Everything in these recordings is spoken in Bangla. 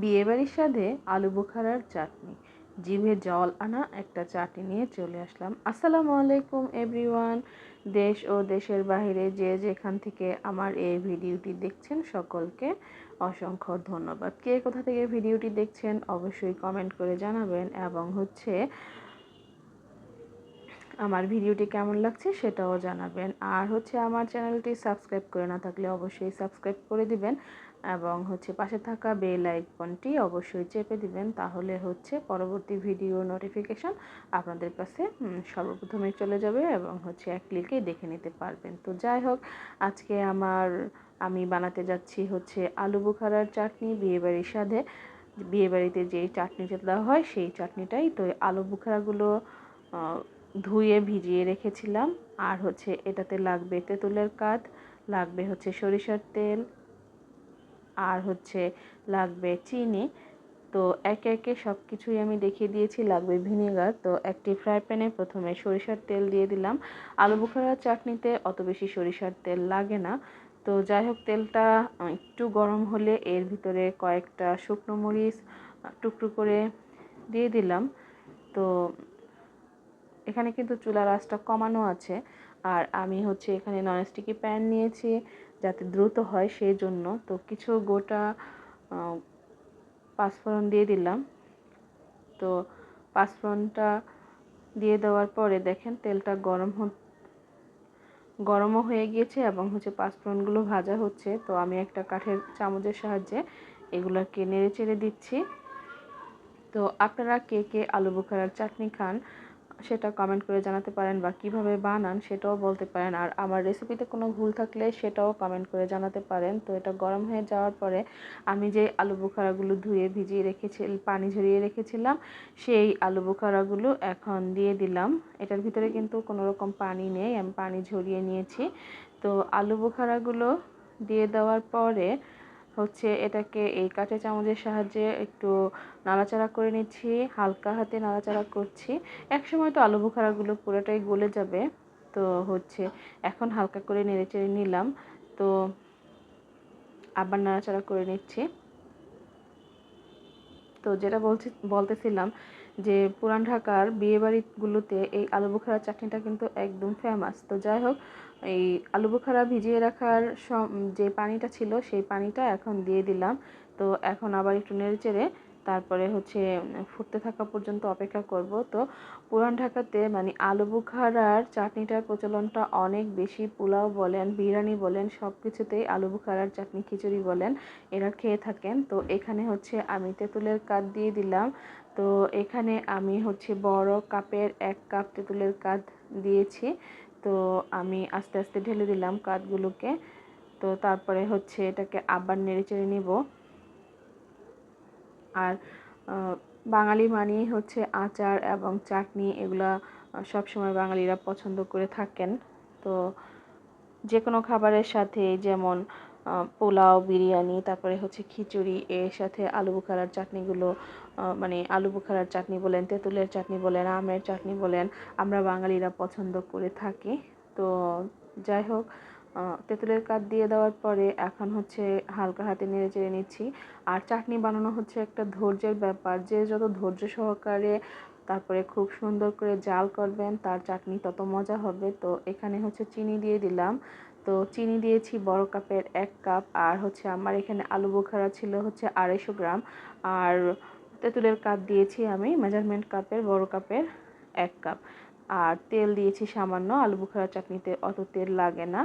বিয়েবাড়ির স্বাদে আলু বোখারার চাটনি। জিভে জল আনা একটা চাটনি নিয়ে চলে আসলাম। আসসালামু আলাইকুম, এভরিওয়ান। দেশ ও দেশের বাইরে যে যেখান থেকে আমার এই ভিডিওটি দেখছেন সকলকে অসংখ্য ধন্যবাদ। কে কোথা থেকে ভিডিওটি দেখছেন অবশ্যই কমেন্ট করে জানাবেন এবং হচ্ছে আমার ভিডিওটি কেমন লাগছে সেটাও জানাবেন। আর হচ্ছে আমার চ্যানেলটি সাবস্ক্রাইব করে না থাকলে অবশ্যই সাবস্ক্রাইব করে দিবেন। এবং হচ্ছে পাশে থাকা বেল আইকনটি অবশ্যই চেপে দিবেন, তাহলে হচ্ছে পরবর্তী ভিডিও নোটিফিকেশান আপনাদের কাছে সর্বপ্রথমে চলে যাবে এবং হচ্ছে এক ক্লিকেই দেখে নিতে পারবেন। তো যাই হোক, আজকে আমার, আমি বানাতে যাচ্ছি হচ্ছে আলু বুখারার চাটনি, বিয়েবাড়ির স্বাদে। বিয়েবাড়িতে যেই চাটনিটা দেওয়া হয়, সেই চাটনিটাই তো আলু বুখারাগুলো ধুয়ে ভিজিয়ে রেখেছিলাম। আর হচ্ছে এটাতে লাগবে তেঁতুলের কাঠ, লাগবে হচ্ছে সরিষার তেল আর হচ্ছে লাগবে চিনি। তো একে একে সব কিছুই আমি দেখিয়ে দিয়েছি, লাগবে ভিনেগার। তো একটি ফ্রাই প্যানে প্রথমে সরিষার তেল দিয়ে দিলাম। আলু বুখারা চাটনিতে অত বেশি সরিষার তেল লাগে না। তো যাই হোক, তেলটা একটু গরম হলে এর ভিতরে কয়েকটা শুকনো মরিচ টুকরো করে দিয়ে দিলাম। তো এখানে কিন্তু চুলার আঁচটা কমানো আছে। আর আমি হচ্ছে এখানে ননস্টিকি প্যান নিয়েছি। যাতে দ্রুত হয় সেই জন্য। তো কিছু গোটা পাঁচফোড়ন দিয়ে দিলাম। তো পাঁচফোড়নটা দিয়ে দেওয়ার পরে দেখেন তেলটা গরম গরমও হয়ে গিয়েছে এবং হচ্ছে পাঁচফোড়নগুলো ভাজা হচ্ছে। তো আমি একটা কাঠের চামচের সাহায্যে এগুলোকে নেড়ে চেড়ে দিচ্ছি। তো আপনারা কে কে আলু বোখারার চাটনি খান সেটা কমেন্ট করে জানাতে পারেন বা কীভাবে বানান সেটাও বলতে পারেন। আর আমার রেসিপিতে কোনো ভুল থাকলে সেটাও কমেন্ট করে জানাতে পারেন। তো এটা গরম হয়ে যাওয়ার পরে আমি যে আলু বোখারাগুলো ধুয়ে ভিজিয়ে রেখেছি পানি ঝরিয়ে রেখেছিলাম, সেই আলু বোখারাগুলো এখন দিয়ে দিলাম। এটার ভিতরে কিন্তু কোনো রকম পানি নেই, আমি পানি ঝরিয়ে নিয়েছি। তো আলু বোখারাগুলো দিয়ে দেওয়ার পরে হচ্ছে এটাকে এই কাঁচা চামচের সাহায্যে একটু নাড়াচাড়া করে নিচ্ছি, হালকা হাতে নাড়াচাড়া করছি। এক সময় তো আলু বোখারাগুলো পুরোটাই গলে যাবে, তো হচ্ছে এখন হালকা করে নেড়ে চেড়ে নিলাম, তো আবার নাড়াচাড়া করে নিচ্ছি। তো যেটা বলছি, বলতেছিলাম যে পুরান ঢাকার বিয়েবাড়িগুলোতে এই আলু বোখারা চাটনিটা কিন্তু একদম ফেমাস তো যাই হোক এই আলু বোখারা ভিজিয়ে রাখার যে পানিটা ছিল, সেই পানিটা এখন দিয়ে দিলাম। তো এখন আবার একটু নেড়ে চেড়ে তারপরে হচ্ছে ফুটতে থাকা পর্যন্ত অপেক্ষা করব। তো পুরান ঢাকাতে মানে আলু বুখারার চাটনিটার প্রচলনটা অনেক বেশি, পোলাও বলেন, বিরিয়ানি বলেন সব কিছুতেই আলু বুখারার চাটনি খিচুড়ি বলেন, এরা খেয়ে থাকেন। তো এখানে হচ্ছে আমি তেঁতুলের কাঠ দিয়ে দিলাম। তো এখানে আমি হচ্ছে বড় কাপের এক কাপ তেঁতুলের কাঠ দিয়েছি। তো আমি আস্তে আস্তে ঢেলে দিলাম কাঠগুলোকে তো তারপরে হচ্ছে এটাকে আবার নেড়ে চেড়ে নিব। আর বাঙালি মানেই হচ্ছে আচার এবং চাটনি এগুলা সবসময় বাঙালিরা পছন্দ করে থাকেন। তো যে কোনো খাবারের সাথে যেমন পোলাও, বিরিয়ানি, তারপরে হচ্ছে খিচুড়ি, এর সাথে আলু বুখারার চাটনিগুলো মানে আলু বুখারার চাটনি বলেন, তেঁতুলের চাটনি বলেন, আমের চাটনি বলেন, আমরা বাঙালিরা পছন্দ করে থাকি। তো যাই হোক তেঁতুলের কাঠ দিয়ে দেওয়ার পরে এখন হচ্ছে হালকা হাতে নেড়ে চেড়ে নিচ্ছি। আর চাটনি বানানো হচ্ছে একটা ধৈর্যের ব্যাপার। যে যত ধৈর্য সহকারে তারপরে খুব সুন্দর করে জাল করবেন, তার চাটনি তত মজা হবে। তো এখানে হচ্ছে চিনি দিয়ে দিলাম। তো চিনি দিয়েছি বড় কাপের এক কাপ। আর হচ্ছে আমার এখানে আলু বোখারা ছিল হচ্ছে আড়াইশো গ্রাম। আর তেঁতুলের কাপ দিয়েছি আমি, মেজারমেন্ট কাপের, বড় কাপের এক কাপ। আর তেল দিয়েছি সামান্য, আলু বুখারা চাটনিতে অত তেল লাগে না।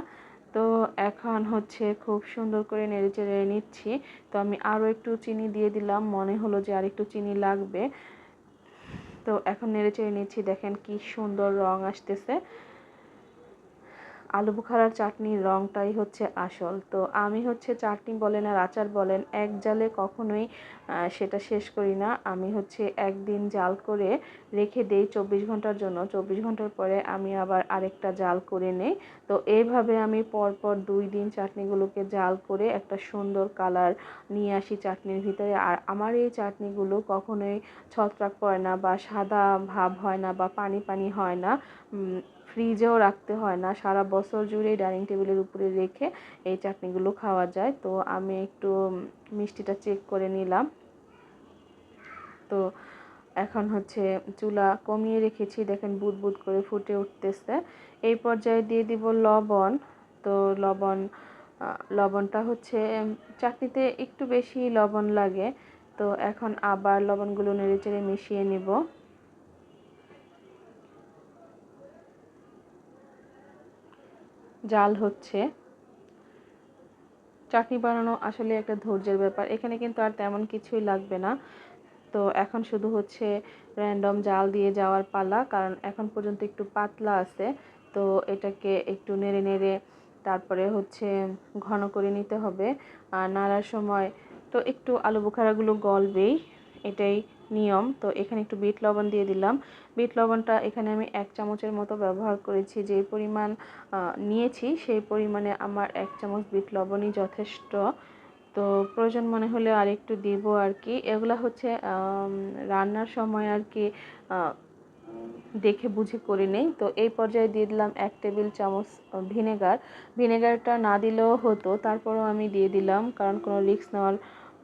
তো এখন হচ্ছে খুব সুন্দর করে নেড়ে চেড়ে নিচ্ছি। তো আমি আরও একটু চিনি দিয়ে দিলাম, মনে হলো যে আর একটু চিনি লাগবে। তো এখন নেড়ে চেড়ে নিচ্ছি, দেখেন কি সুন্দর রং আসতেছে। আলু চাটনির রঙটাই হচ্ছে আসল। তো আমি হচ্ছে চাটনি বলেন আর আচার বলেন, এক জালে কখনোই সেটা শেষ করি না। আমি হচ্ছে একদিন জাল করে রেখে দেই চব্বিশ ঘণ্টার জন্য। চব্বিশ ঘণ্টার পরে আমি আবার আরেকটা জাল করে নেই। তো এইভাবে আমি পরপর দুই দিন চাটনিগুলোকে জাল করে একটা সুন্দর কালার নিয়ে আসি চাটনির ভিতরে। আর আমার এই চাটনিগুলো কখনোই ছত্রাক পড়ে না বা সাদা ভাব হয় না বা পানি পানি হয় না। ফ্রিজেও রাখতে হয় না। সারা বছর জুড়ে ডাইনিং টেবিলের উপরে রেখে এই চাটনিগুলো খাওয়া যায়। তো আমি একটু মিষ্টিটা চেক করে নিলাম। তো এখন হচ্ছে চুলা কমিয়ে রেখেছি। দেখেন বুদ বুদ করে ফুটে উঠতেছে। এই পর্যায়ে দিয়ে দিব লবণ। তো লবণ লবণটা হচ্ছে চাটনিতে একটু বেশি লবণ লাগে। তো এখন আবার লবণগুলো নেড়ে চেড়ে মিশিয়ে নিব। জাল হচ্ছে। চাটনি বানানো আসলে একটা ধৈর্যের ব্যাপার। এখানে কিন্তু আর তেমন কিছুই লাগবে না। তো এখন শুধু হচ্ছে র্যান্ডম জাল দিয়ে যাওয়ার পালা, কারণ এখন পর্যন্ত একটু পাতলা আছে। তো এটাকে একটু নেড়ে নেড়ে তারপরে হচ্ছে ঘন করে নিতে হবে। আর নাড়ার সময় তো একটু আলু বোখারাগুলো গলবেই, এটাই নিয়ম। তো এখানে একটু বিট লবণ দিয়ে দিলাম। বিট লবণটা এখানে আমি এক চামচের মতো ব্যবহার করেছি। যে পরিমাণ নিয়েছি সেই পরিমাণে আমার এক চামচ বিট লবণই যথেষ্ট। তো প্রয়োজন মনে হলে আর একটু দিব আর কি। এগুলো হচ্ছে রান্নার সময় আর কি দেখে বুঝে করে নেই। তো এই পর্যায়ে দিয়ে দিলাম এক টেবিল চামচ ভিনেগার। ভিনেগারটা না দিলেও হতো, তারপরেও আমি দিয়ে দিলাম। কারণ কোনো রিস্ক নেওয়ার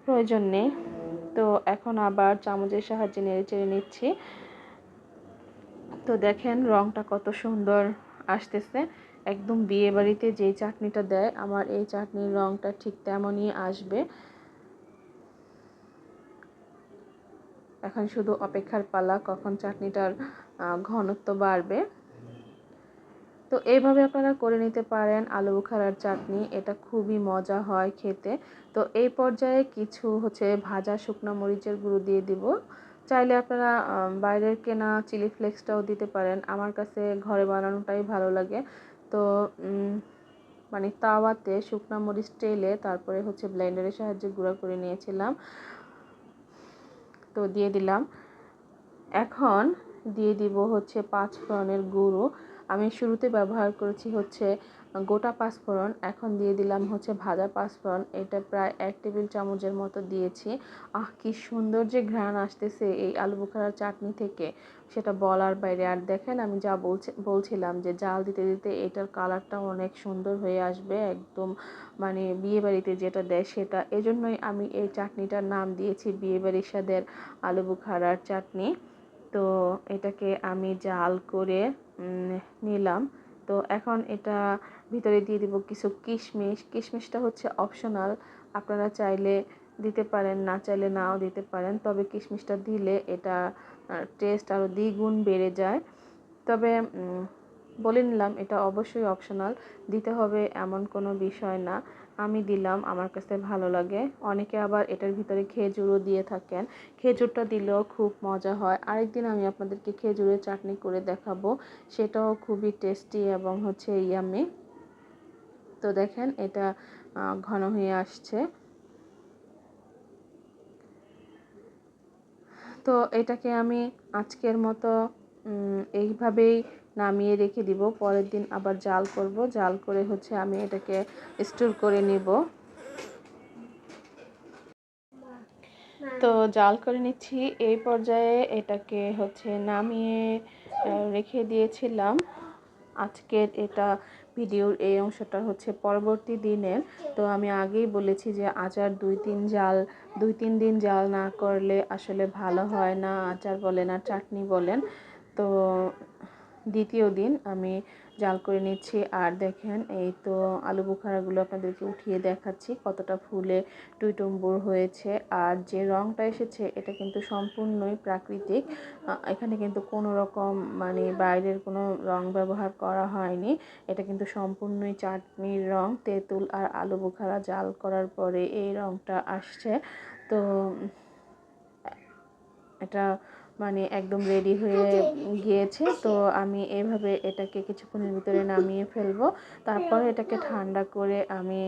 প্রয়োজন নেই। তো এখন আবার চামচের সাহায্যে নেড়ে চেড়ে নিচ্ছি। তো দেখেন রংটা কত সুন্দর আসতেছে। একদম বিয়ে বাড়িতে যে চাটনিটা দেয়, আমার এই চাটনির রংটা ঠিক তেমনই আসবে। এখন শুধু অপেক্ষার পালা, কখন চাটনিটার ঘনত্ব বাড়বে। তো এইভাবে আপনারা করে নিতে পারেন আলু বুখারার চাটনি, এটা খুবই মজা হয় খেতে। তো এই পর্যায়ে কিছু হচ্ছে ভাজা শুকনো মরিচের গুঁড়ো দিয়ে দিব। চাইলে আপনারা বাইরের কেনা চিলি ফ্লেক্সটাও দিতে পারেন। আমার কাছে ঘরে বানানোটাই ভালো লাগে। তো মানে তাওয়াতে শুকনো মরিচ তেলে তারপরে হচ্ছে ব্লেন্ডারের সাহায্যে গুঁড়া করে নিয়েছিলাম। তো দিয়ে দিলাম। এখন দিয়ে দিব হচ্ছে পাঁচ ফোড়নের গুঁড়ো। আমি শুরুতে ব্যবহার করেছি হচ্ছে গোটা পাঁচফোড়ন এখন দিয়ে দিলাম হচ্ছে ভাজা পাঁচফোড়ন এটা প্রায় এক টেবিল চামচের মতো দিয়েছি। আহ, কি সুন্দর যে ঘ্রাণ আসতেছে এই আলু বোখারার চাটনি থেকে। সেটা বলার বাইরে। আর দেখেন আমি যা বলছি, বলছিলাম যে জাল দিতে দিতে এটার কালারটা অনেক সুন্দর হয়ে আসবে। একদম মানে বিয়েবাড়িতে যেটা দেয় সেটা। এজন্যই আমি এই চাটনিটার নাম দিয়েছি বিয়েবাড়ির স্বাদের আলু বুখারার চাটনি। তো এটাকে আমি জাল করে নিলাম। তো এখন এটা ভিতরে দিয়ে দিব কিছু কিশমিশ। কিশমিশটা হচ্ছে অপশনাল আপনারা চাইলে দিতে পারেন, না চাইলে নাও দিতে পারেন। তবে কিশমিশটা দিলে এটা টেস্ট আরও দ্বিগুণ বেড়ে যায়। তবে বলে নিলাম এটা অবশ্যই অপশনাল দিতে হবে এমন কোনো বিষয় না। আমি দিলাম, আমার কাছে ভালো লাগে। অনেকে আবার এটার ভিতরে খেজুরও দিয়ে থাকেন। খেজুরটা দিলেও খুব মজা হয়। আরেকদিন আমি আপনাদেরকে খেজুরের চাটনি করে দেখাবো। সেটাও খুবই টেস্টি এবং হচ্ছে ইয়ামি। তো দেখেন, এটা ঘন হয়ে আসছে। তো এটাকে আমি আজকের মতো এইভাবেই নামিয়ে রেখে দিব। পরের দিন আবার জাল করব। জাল করে হচ্ছে আমি এটাকে স্টোর করে নিব। তো জাল করে নিচ্ছি। এই পর্যায়ে এটাকে হচ্ছে নামিয়ে রেখে দিয়েছিলাম। আজকের এটা ভিডিওর এই অংশটা হচ্ছে পরবর্তী দিনের। তো আমি আগেই বলেছি যে আচার দুই তিন জাল, দুই তিন দিন জাল না করলে আসলে ভালো হয় না। আচার বলেন আর চাটনি বলেন। তো দ্বিতীয় দিন আমি জাল করে নিচ্ছি। আর দেখেন, এই তো আলু বুখারাগুলো আপনাদেরকে উঠিয়ে দেখাচ্ছি, কতটা ফুলে টুইটম্বুর হয়েছে। আর যে রঙটা এসেছে, এটা কিন্তু সম্পূর্ণই প্রাকৃতিক। এখানে কিন্তু কোনো রকম মানে বাইরের কোনো রং ব্যবহার করা হয়নি। এটা কিন্তু সম্পূর্ণই চাটনির রং। তেঁতুল আর আলু বুখারা জাল করার পরে এই রঙটা আসছে। তো, এটা মানে একদম রেডি হয়ে গিয়েছে, তো আমি এভাবে এটাকে কিছুক্ষণের ভিতরে নামিয়ে ফেলব। তারপর এটাকে ঠান্ডা করে আমি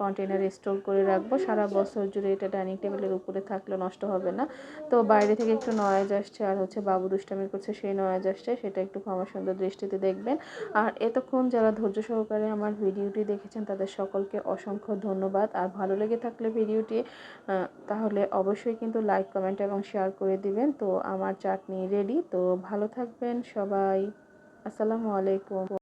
কন্টেনারে স্টোর করে রাখব। সারা বছর জুড়ে এটা ডাইনিং টেবিলের উপরে থাকলে, নষ্ট হবে না। তো বাইরে থেকে একটু নয়েজ আসছে, আর হচ্ছে বাবু দুষ্টামি করছে, সেই নয়েজ আসছে, সেটা একটু ক্ষমা সুন্দর দৃষ্টিতে দেখবেন। আর এতক্ষণ যারা ধৈর্য সহকারে আমার ভিডিওটি দেখেছেন, তাদের সকলকে অসংখ্য ধন্যবাদ। আর ভালো লেগে থাকলে ভিডিওটি তাহলে অবশ্যই কিন্তু লাইক কমেন্ট এবং শেয়ার করে দিবেন। তো আমার চাটনি রেডি তো ভালো থাকবেন সবাই। আসসালামু আলাইকুম।